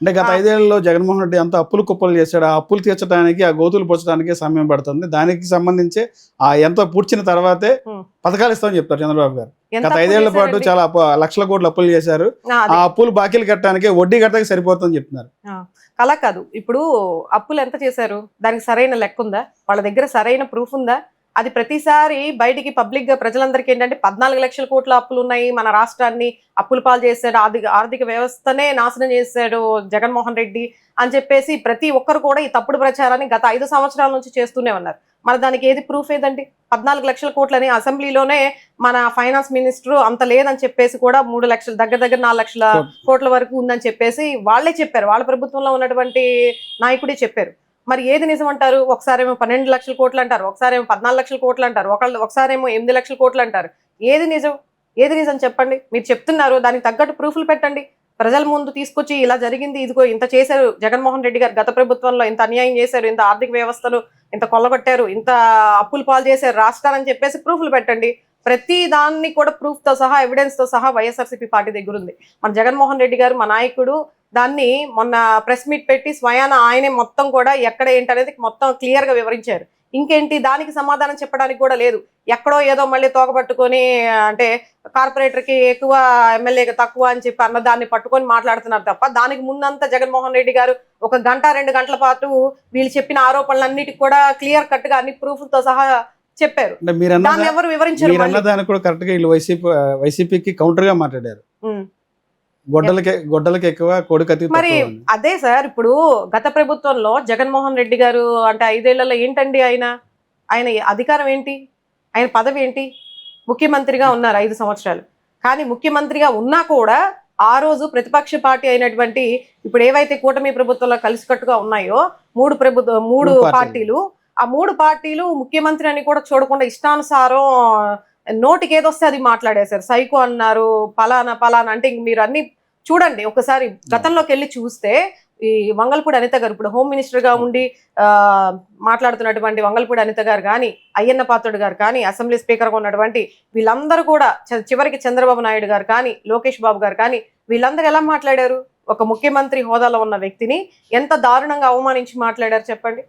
అంటే గత. ఐదేళ్ళలో జగన్మోహన్ రెడ్డి అంత అప్పులు కుప్పలు చేశాడు. ఆ అప్పులు తీర్చడానికి ఆ గోతులు పూడ్చడానికి సమయం పడుతుంది. దానికి సంబంధించి ఆ ఎంత పూడ్చిన తర్వాతే. పథకాలు ఇస్తామని చెప్తారు చంద్రబాబు గారు. గత ఐదేళ్ళ పాటు? చాలా లక్షల కోట్లు అప్పులు చేశారు. ఆ అప్పులు బాకీలు కట్టడానికి వడ్డీ కట్టడానికి సరిపోతుందని చెప్తున్నారు. అలా కాదు. ఇప్పుడు అప్పులు ఎంత చేశారు? దానికి సరైన లెక్క ఉందా? వాళ్ళ దగ్గర సరైన ప్రూఫ్ ఉందా? అది ప్రతిసారి బయటికి పబ్లిక్గా ప్రజలందరికీ ఏంటంటే పద్నాలుగు లక్షల కోట్ల అప్పులు ఉన్నాయి. మన రాష్ట్రాన్ని అప్పుల పాలు చేశాడు ఆర్థిక ఆర్థిక వ్యవస్థనే నాశనం చేశాడు జగన్మోహన్ రెడ్డి అని చెప్పేసి ప్రతి ఒక్కరు కూడా ఈ తప్పుడు ప్రచారాన్ని గత ఐదు సంవత్సరాల నుంచి చేస్తూనే ఉన్నారు. మరి దానికి ఏది ప్రూఫ్ ఏదండి? పద్నాలుగు లక్షల కోట్లని అసెంబ్లీలోనే మన ఫైనాన్స్ మినిస్టర్ అంత లేదని చెప్పేసి కూడా మూడు లక్షలు దగ్గర దగ్గర నాలుగు లక్షల కోట్ల వరకు ఉందని చెప్పేసి వాళ్ళే చెప్పారు. వాళ్ళ ప్రభుత్వంలో ఉన్నటువంటి నాయకుడే చెప్పారు. మరి ఏది నిజం అంటారు ఒకసారేమో పన్నెండు లక్షల కోట్లు అంటారు ఒకసారేమో పద్నాలుగు లక్షల కోట్లు అంటారు ఒకళ్ళు ఒకసారేమో ఎనిమిది లక్షల కోట్లు అంటారు. ఏది నిజం? ఏది నిజం చెప్పండి? మీరు చెప్తున్నారు దానికి తగ్గట్టు ప్రూఫ్లు పెట్టండి. ప్రజల ముందు తీసుకొచ్చి ఇలా జరిగింది ఇదిగో ఇంత చేశారు జగన్మోహన్ రెడ్డి గారు గత ప్రభుత్వంలో ఇంత అన్యాయం చేశారు ఇంత ఆర్థిక వ్యవస్థలు ఇంత కొల్లగొట్టారు ఇంత అప్పులు పాలు చేశారు రాష్ట్రాలని చెప్పేసి ప్రూఫ్లు పెట్టండి. ప్రతి దాన్ని కూడా ప్రూఫ్తో తో సహా ఎవిడెన్స్తో సహా వైఎస్ఆర్సీపీ పార్టీ దగ్గర ఉంది. మన జగన్మోహన్ రెడ్డి గారు మా నాయకుడు దాన్ని మొన్న ప్రెస్ మీట్ పెట్టి స్వయాన ఆయనే మొత్తం కూడా ఎక్కడ ఏంటనేది మొత్తం క్లియర్గా వివరించారు. ఇంకేంటి? దానికి సమాధానం చెప్పడానికి కూడా లేదు. ఎక్కడో ఏదో మళ్ళీ తోకపట్టుకొని అంటే కార్పొరేటర్కి ఎక్కువ ఎమ్మెల్యేకి తక్కువ అని చెప్పి అన్న దాన్ని పట్టుకొని మాట్లాడుతున్నారు తప్ప దానికి ముందంతా జగన్మోహన్ రెడ్డి గారు ఒక గంట రెండు గంటల పాటు వీళ్ళు చెప్పిన ఆరోపణలన్నిటికి కూడా క్లియర్ కట్గా అన్ని proof తో సహా చెప్పారు. దాన్ని ఎవరు వివరించారు కూడా కరెక్ట్గా వీళ్ళు వైసీపీ వైసీపీకి కౌంటర్గా మాట్లాడారు. గొడ్డలకి గొడ్డలకి ఎక్కువ మరి అదే సార్ ఇప్పుడు గత ప్రభుత్వంలో జగన్మోహన్ రెడ్డి గారు అంటే ఐదేళ్ళలో ఏంటండి ఆయన? ఆయన అధికారం ఏంటి? ఆయన పదవి ఏంటి? ముఖ్యమంత్రిగా ఉన్నారు ఐదు సంవత్సరాలు. కానీ ముఖ్యమంత్రిగా ఉన్నా కూడా ఆ రోజు ప్రతిపక్ష పార్టీ అయినటువంటి ఇప్పుడు ఏవైతే కూటమి ప్రభుత్వంలో కలిసికట్టుగా ఉన్నాయో మూడు ప్రభుత్వ మూడు. పార్టీలు. ఆ మూడు పార్టీలు ముఖ్యమంత్రి అని కూడా చూడకుండా ఇష్టానుసారం నోటికి ఏదొస్తే అది మాట్లాడేశారు. సైకో అన్నారు పలానా పలానా అంటే ఇంక మీరు అన్ని చూడండి ఒకసారి గతంలోకి వెళ్ళి చూస్తే ఈ వంగల్పూడి అనిత గారు ఇప్పుడు హోమ్ మినిస్టర్గా ఉండి ఆ, మాట్లాడుతున్నటువంటి వంగల్పూడి అనిత గారు కానీ అయ్యన్న పాత్రుడు గారు కానీ అసెంబ్లీ స్పీకర్గా ఉన్నటువంటి వీళ్ళందరూ కూడా చివరికి చంద్రబాబు నాయుడు గారు కానీ లోకేష్ బాబు గారు కానీ వీళ్ళందరూ ఎలా మాట్లాడారు? ఒక ముఖ్యమంత్రి హోదాలో ఉన్న వ్యక్తిని ఎంత దారుణంగా అవమానించి మాట్లాడారు చెప్పండి.